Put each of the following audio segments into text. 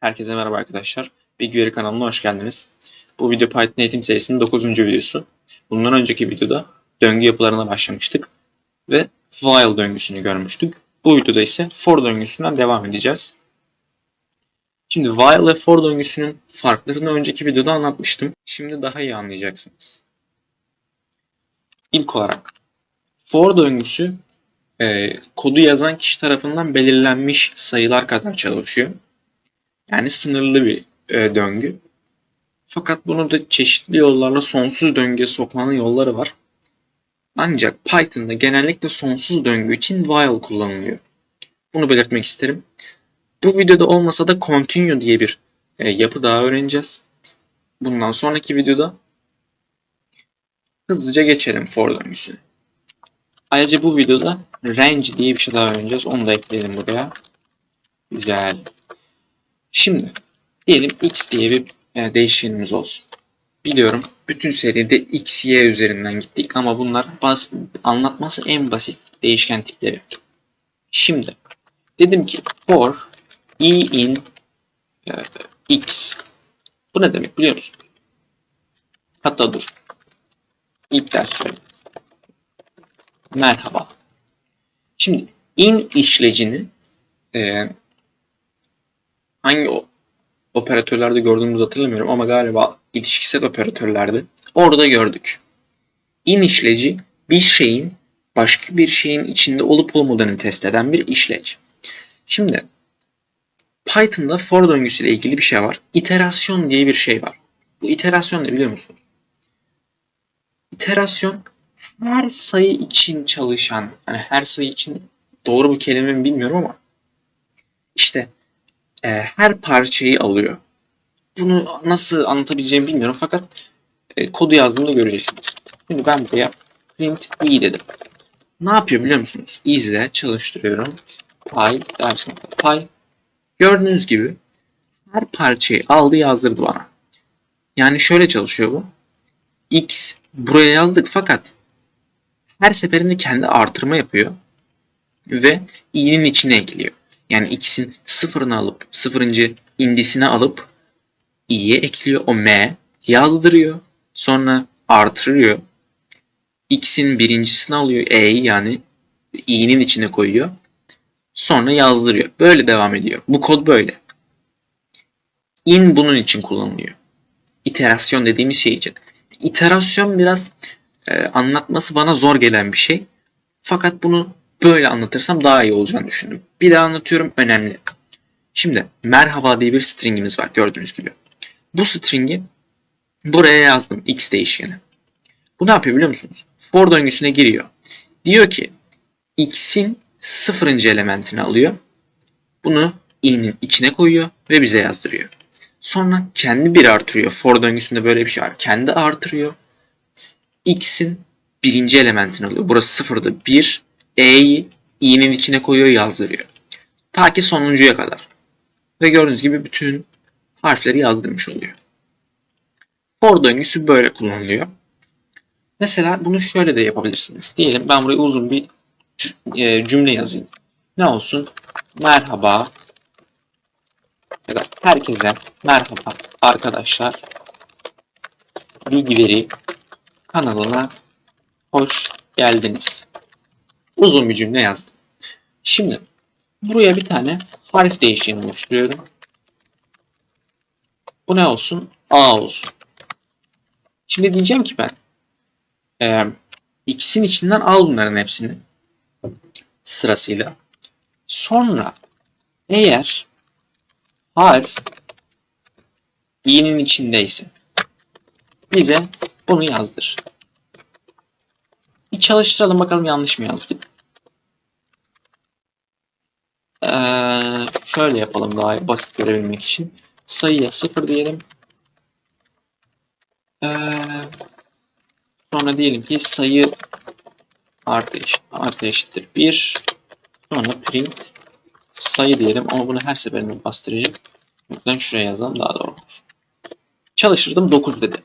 Herkese merhaba arkadaşlar. BigQuery kanalına hoş geldiniz. Bu video Python eğitim serisinin 9. videosu. Bundan önceki videoda döngü yapılarına başlamıştık ve while döngüsünü görmüştük. Bu videoda ise for döngüsünden devam edeceğiz. Şimdi while ve for döngüsünün farklarını önceki videoda anlatmıştım. Şimdi daha iyi anlayacaksınız. İlk olarak for döngüsü e, kodu yazan kişi tarafından belirlenmiş sayılar kadar çalışıyor. Yani sınırlı bir e, döngü. Fakat bunu da çeşitli yollarla sonsuz döngüye sokmanın yolları var. Ancak Python'da genellikle sonsuz döngü için while kullanılıyor. Bunu belirtmek isterim. Bu videoda olmasa da continue diye bir e, yapı daha öğreneceğiz. Bundan sonraki videoda hızlıca geçelim for döngüsüne. Ayrıca bu videoda range diye bir şey daha öğreneceğiz. Onu da ekleyelim buraya. Güzel. Şimdi diyelim x diye bir e, değişkenimiz olsun. Biliyorum bütün seride x, y üzerinden gittik ama bunlar bas, anlatması en basit değişken tipleri. Şimdi dedim ki for e in e, x. Bu ne demek biliyor musun? Hatta dur. İlk ders söyleyeyim. Merhaba. Şimdi in işlecini e, hangi operatörlerde gördüğümüzü hatırlamıyorum ama galiba ilişkisel operatörlerde orada gördük. In işleci bir şeyin başka bir şeyin içinde olup olmadığını test eden bir işleç. Şimdi Python'da for döngüsüyle ilgili bir şey var. İterasyon diye bir şey var. Bu iterasyon ne biliyor musunuz? İterasyon her sayı için çalışan, hani her sayı için doğru bir kelime mi bilmiyorum ama işte e, her parçayı alıyor. Bunu nasıl anlatabileceğimi bilmiyorum fakat e, kodu yazdığımda göreceksiniz. Şimdi ben buraya print i dedim. Ne yapıyor biliyor musunuz? İzle, çalıştırıyorum. Py, dersin py. Gördüğünüz gibi her parçayı aldı yazdırdı bana. Yani şöyle çalışıyor bu. X buraya yazdık fakat her seferinde kendi artırma yapıyor ve i'nin içine ekliyor. Yani x'in sıfırını alıp sıfırıncı indisini alıp i'ye ekliyor. O m yazdırıyor. Sonra artırıyor. x'in birincisini alıyor e'yi yani i'nin içine koyuyor. Sonra yazdırıyor. Böyle devam ediyor. Bu kod böyle. In bunun için kullanılıyor. İterasyon dediğimiz şey için. İterasyon biraz e, anlatması bana zor gelen bir şey. Fakat bunu böyle anlatırsam daha iyi olacağını düşündüm. Bir daha anlatıyorum önemli. Şimdi merhaba diye bir stringimiz var gördüğünüz gibi. Bu stringi buraya yazdım x değişkeni. Bu ne yapıyor biliyor musunuz? For döngüsüne giriyor. Diyor ki x'in sıfırıncı elementini alıyor. Bunu i'nin içine koyuyor ve bize yazdırıyor. Sonra kendi bir artırıyor. For döngüsünde böyle bir şey var. Kendi artırıyor. x'in birinci elementini alıyor. Burası sıfırda 1. E'yi i'nin içine koyuyor yazdırıyor. Ta ki sonuncuya kadar. Ve gördüğünüz gibi bütün harfleri yazdırmış oluyor. For döngüsü böyle kullanılıyor. Mesela bunu şöyle de yapabilirsiniz. Diyelim ben buraya uzun bir e, cümle yazayım. Ne olsun? Merhaba da herkese merhaba arkadaşlar. Bilgi kanalına hoş geldiniz. Uzun bir cümle yazdım. Şimdi buraya bir tane harf değişkeni oluşturuyorum. Bu ne olsun? A olsun. Şimdi diyeceğim ki ben e, x'in içinden al bunların hepsini sırasıyla. Sonra eğer harf i'nin içindeyse bize bunu yazdır. Bir çalıştıralım bakalım yanlış mı yazdık. Ee, şöyle yapalım daha basit görebilmek için. Sayıya 0 diyelim. Ee, sonra diyelim ki sayı artı, artı eşittir 1. Sonra print sayı diyelim ama bunu her seferinde bastıracak. O yüzden şuraya yazalım daha doğru olur. Çalıştırdım 9 dedi.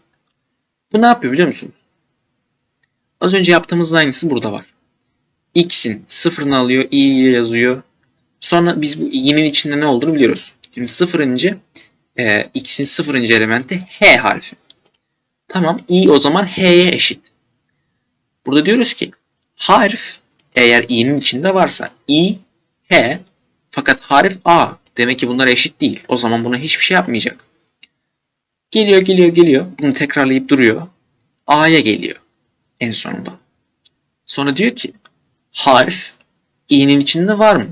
Bu ne yapıyor biliyor musun? Az önce yaptığımızın aynısı burada var. X'in sıfırını alıyor, i'ye yazıyor. Sonra biz bu i'nin içinde ne olduğunu biliyoruz. Şimdi sıfırıncı e, x'in sıfırıncı elementi h harfi. Tamam i o zaman h'ye eşit. Burada diyoruz ki harf eğer i'nin içinde varsa i h fakat harf a. Demek ki bunlar eşit değil. O zaman buna hiçbir şey yapmayacak. Geliyor geliyor geliyor. Bunu tekrarlayıp duruyor. A'ya geliyor en sonunda. Sonra diyor ki harf i'nin içinde var mı?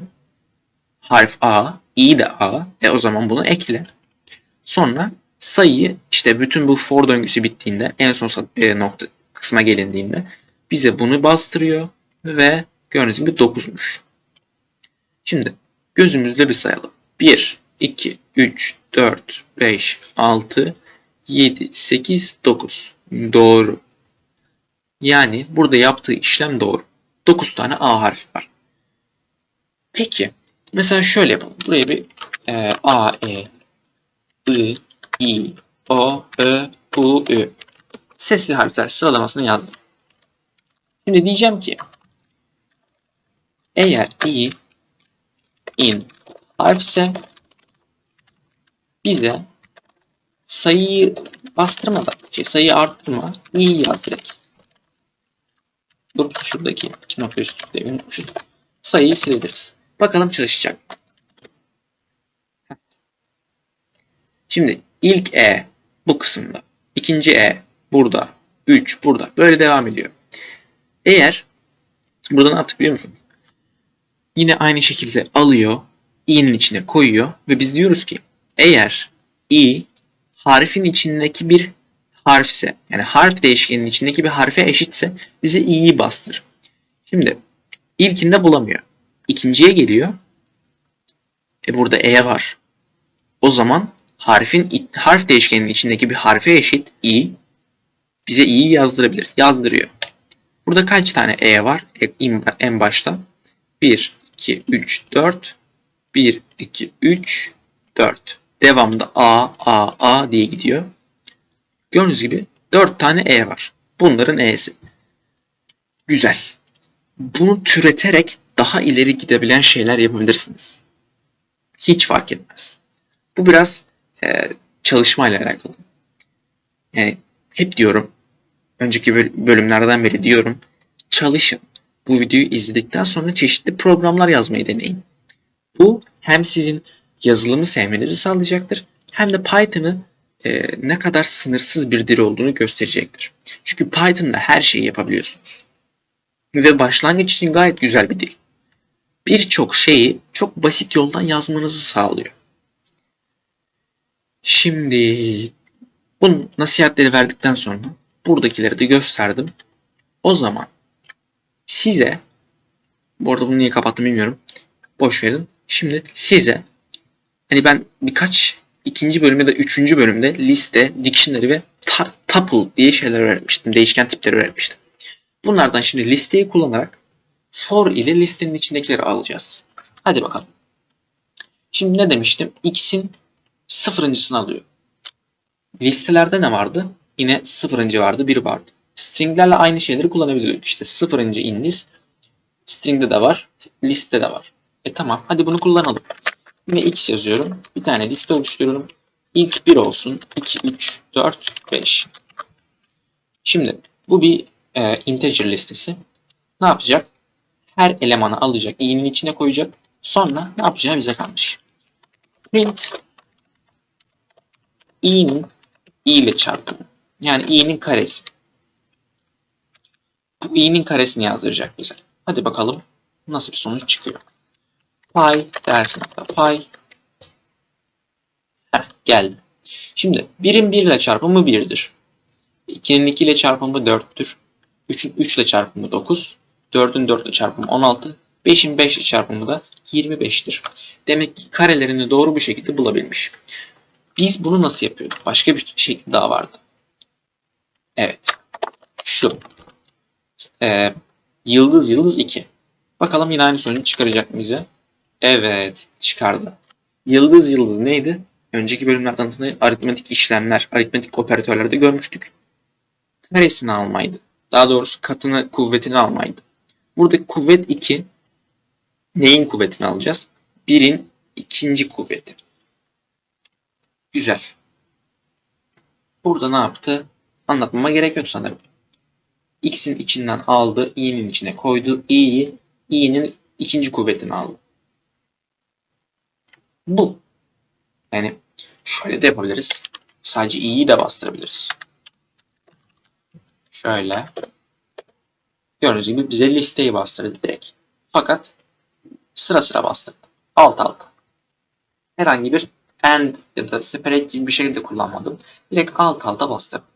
Harf A, i de A. E o zaman bunu ekle. Sonra sayıyı işte bütün bu for döngüsü bittiğinde en son e, nokta kısma gelindiğinde bize bunu bastırıyor ve gördüğünüz gibi 9'muş. Şimdi gözümüzle bir sayalım. 1, 2, 3, 4, 5, 6, 7, 8, 9. Doğru. Yani burada yaptığı işlem doğru. 9 tane A harfi var. Peki. Mesela şöyle yapalım. Buraya bir e, A, E, I, I, O, Ö, U, Ü. Sesli harfler sıralamasını yazdım. Şimdi diyeceğim ki eğer i in harfse bize sayıyı bastırmadan, şey, sayıyı arttırma, i yaz direkt. Dur şuradaki iki nokta üst devrini unutmuşuz. Sayıyı sileriz. Bakalım çalışacak. Şimdi ilk E bu kısımda. ikinci E burada. 3 burada. Böyle devam ediyor. Eğer burada ne yaptık biliyor musunuz? Yine aynı şekilde alıyor. i'nin içine koyuyor. Ve biz diyoruz ki eğer i harfin içindeki bir harfse yani harf değişkeninin içindeki bir harfe eşitse bize i'yi bastır. Şimdi ilkinde bulamıyor. İkinciye geliyor. E burada e var. O zaman harfin harf değişkeninin içindeki bir harfe eşit i bize i'yi yazdırabilir. Yazdırıyor. Burada kaç tane e var en başta? 1, 2, 3, 4. 1, 2, 3, 4. Devamında a, a, a diye gidiyor. Gördüğünüz gibi 4 tane e var. Bunların e'si. Güzel. Bunu türeterek daha ileri gidebilen şeyler yapabilirsiniz. Hiç fark etmez. Bu biraz e, çalışmayla alakalı. Yani hep diyorum, önceki bölümlerden beri diyorum, çalışın. Bu videoyu izledikten sonra çeşitli programlar yazmayı deneyin. Bu hem sizin yazılımı sevmenizi sağlayacaktır, hem de Python'ı e, ne kadar sınırsız bir dil olduğunu gösterecektir. Çünkü Python'da her şeyi yapabiliyorsunuz. Ve başlangıç için gayet güzel bir dil. Birçok şeyi çok basit yoldan yazmanızı sağlıyor. Şimdi bu nasihatleri verdikten sonra buradakileri de gösterdim. O zaman size bu arada bunu niye kapattım bilmiyorum. Boş verin. Şimdi size hani ben birkaç ikinci bölümde de üçüncü bölümde liste, dictionary ve tuple diye şeyler öğretmiştim. Değişken tipleri öğretmiştim. Bunlardan şimdi listeyi kullanarak for ile listenin içindekileri alacağız. Hadi bakalım. Şimdi ne demiştim? X'in sıfırıncısını alıyor. Listelerde ne vardı? Yine sıfırıncı vardı, bir vardı. Stringlerle aynı şeyleri kullanabiliyorduk. İşte sıfırıncı in list. String'de de var, liste de var. E tamam, hadi bunu kullanalım. Yine x yazıyorum. Bir tane liste oluşturuyorum. İlk 1 olsun. 2, 3, 4, 5. Şimdi bu bir e, integer listesi. Ne yapacak? Her elemanı alacak, i'nin içine koyacak. Sonra ne yapacağı bize kalmış. Print i'nin i ile çarpımı. Yani i'nin karesi. Bu i'nin karesini yazdıracak bize. Hadi bakalım nasıl bir sonuç çıkıyor. Py dersin hatta py. Heh, geldi. Şimdi 1'in 1 ile çarpımı 1'dir. 2'nin 2 ile çarpımı 4'tür. 3'ün 3 ile çarpımı 9. 4'ün 4 ile çarpımı 16. 5'in 5 ile çarpımı da 25'tir. Demek ki karelerini doğru bir şekilde bulabilmiş. Biz bunu nasıl yapıyorduk? Başka bir şekli daha vardı. Evet. Şu. Ee, yıldız yıldız 2. Bakalım yine aynı sonucu çıkaracak mı bize? Evet. Çıkardı. Yıldız yıldız neydi? Önceki bölümlerden tanıdığı aritmetik işlemler, aritmetik operatörlerde görmüştük. Karesini almaydı. Daha doğrusu katını, kuvvetini almaydı. Buradaki kuvvet 2. Neyin kuvvetini alacağız? 1'in ikinci kuvveti. Güzel. Burada ne yaptı? Anlatmama gerek yok sanırım. X'in içinden aldı, i'nin içine koydu. i'yi, i'nin ikinci kuvvetini aldı. Bu. Yani şöyle de yapabiliriz. Sadece i'yi de bastırabiliriz. Şöyle. Gördüğünüz gibi bize listeyi bastırdı direkt. Fakat sıra sıra bastırdı. Alt alta. Herhangi bir and ya da separate gibi bir şey de kullanmadım. Direkt alt alta bastırdım.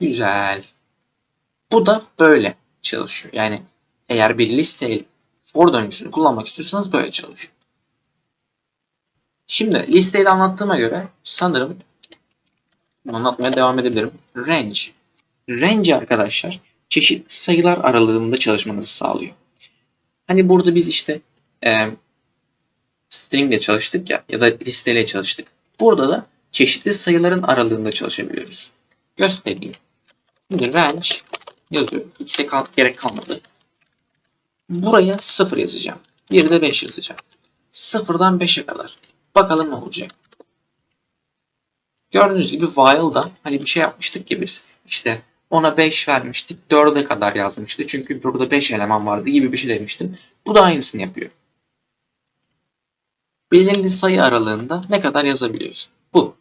Güzel. Bu da böyle çalışıyor. Yani eğer bir listeyle for döngüsünü kullanmak istiyorsanız böyle çalışıyor. Şimdi listeyi de anlattığıma göre sanırım anlatmaya devam edebilirim. Range. Range arkadaşlar çeşit sayılar aralığında çalışmanızı sağlıyor. Hani burada biz işte e, string ile çalıştık ya ya da listeyle çalıştık. Burada da çeşitli sayıların aralığında çalışabiliyoruz. Göstereyim. Şimdi range yazıyorum. X'e kal gerek kalmadı. Buraya 0 yazacağım. De 5 yazacağım. 0'dan 5'e kadar. Bakalım ne olacak. Gördüğünüz gibi while'da hani bir şey yapmıştık ki biz. İşte ona 5 vermiştik. 4'e kadar yazmıştı. Çünkü burada 5 eleman vardı gibi bir şey demiştim. Bu da aynısını yapıyor. Belirli sayı aralığında ne kadar yazabiliyoruz. Bu.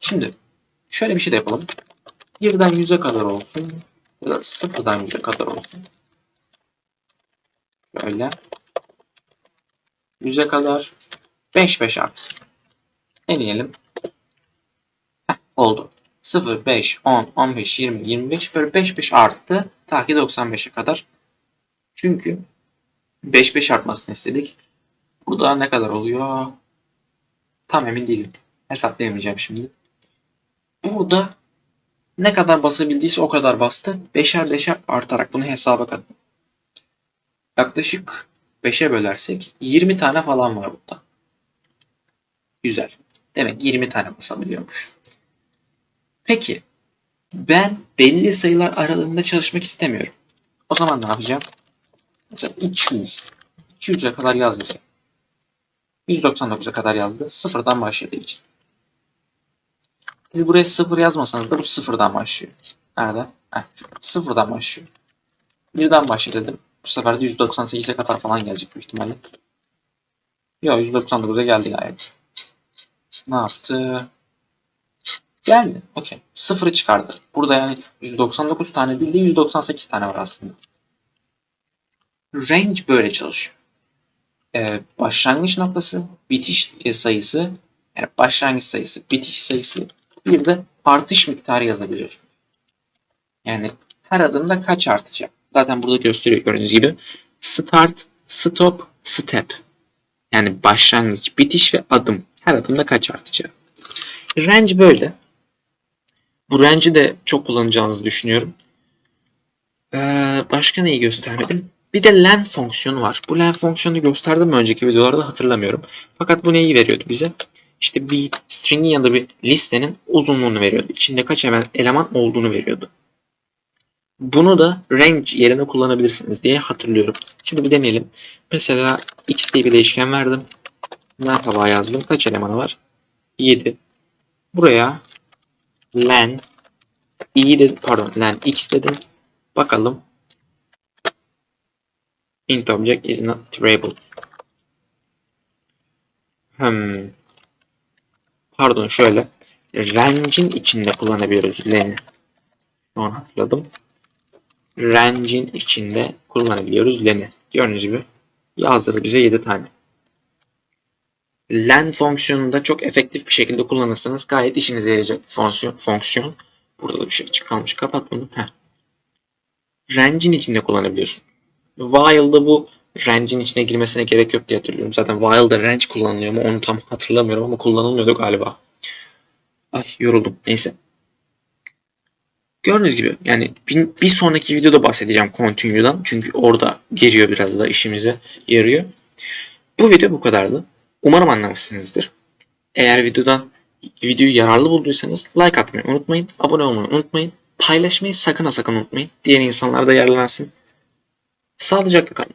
Şimdi şöyle bir şey de yapalım. 1'den 100'e kadar olsun. Ya da 0'dan 100'e kadar olsun. Böyle. 100'e kadar 5 5 artsın. Deneyelim. Heh, oldu. 0, 5, 10, 15, 20, 25 böyle 5 5 arttı. Ta ki 95'e kadar. Çünkü 5 5 artmasını istedik. Burada ne kadar oluyor? Tam emin değilim. Hesaplayamayacağım şimdi. Burada ne kadar basabildiyse o kadar bastı. Beşer beşer artarak bunu hesaba katın. Yaklaşık 5'e bölersek 20 tane falan var burada. Güzel. Demek 20 tane basabiliyormuş. Peki ben belli sayılar aralığında çalışmak istemiyorum. O zaman ne yapacağım? Mesela 200. 200'e kadar yaz bize. 199'a kadar yazdı. Sıfırdan başladığı için. Siz buraya sıfır yazmasanız da bu sıfırdan başlıyor. Nerede? Heh, sıfırdan başlıyor. Birden başla dedim. Bu sefer de 198'e kadar falan gelecek büyük ihtimalle. Yok 199'a geldi gayet. Ne yaptı? Geldi. Okey. Sıfırı çıkardı. Burada yani 199 tane değil de 198 tane var aslında. Range böyle çalışıyor. Ee, başlangıç noktası, bitiş sayısı, yani başlangıç sayısı, bitiş sayısı bir de artış miktarı yazabiliyorsunuz. Yani her adımda kaç artacak? Zaten burada gösteriyor gördüğünüz gibi. Start, stop, step. Yani başlangıç, bitiş ve adım. Her adımda kaç artacak? Range böyle. Bu range'i de çok kullanacağınızı düşünüyorum. Ee, başka neyi göstermedim? Bir de len fonksiyonu var. Bu len fonksiyonu gösterdim önceki videolarda hatırlamıyorum. Fakat bu neyi veriyordu bize? İşte bir string'in ya da bir listenin uzunluğunu veriyordu. İçinde kaç eleman olduğunu veriyordu. Bunu da range yerine kullanabilirsiniz diye hatırlıyorum. Şimdi bir deneyelim. Mesela x diye bir değişken verdim. Merhaba yazdım. Kaç elemanı var? 7. Buraya len i dedim, pardon len x dedim. Bakalım. int object is not variable. Hmm. Pardon şöyle. Range'in içinde kullanabiliyoruz len'i. Şu an hatırladım. Range'in içinde kullanabiliyoruz len'i. Gördüğünüz gibi yazdırdı bize 7 tane. Len fonksiyonunu da çok efektif bir şekilde kullanırsanız gayet işinize yarayacak bir fonksiyon. fonksiyon. Burada da bir şey açık kalmış. Kapat bunu. Heh. Range'in içinde kullanabiliyorsun. While'da bu range'in içine girmesine gerek yok diye hatırlıyorum. Zaten while'da range kullanılıyor mu onu tam hatırlamıyorum ama kullanılmıyordu galiba. Ay yoruldum. Neyse. Gördüğünüz gibi yani bir, bir sonraki videoda bahsedeceğim continue'dan. Çünkü orada giriyor biraz da işimize yarıyor. Bu video bu kadardı. Umarım anlamışsınızdır. Eğer videodan videoyu yararlı bulduysanız like atmayı unutmayın. Abone olmayı unutmayın. Paylaşmayı sakın ha sakın unutmayın. Diğer insanlar da yararlansın. Sağlıcakla kalın.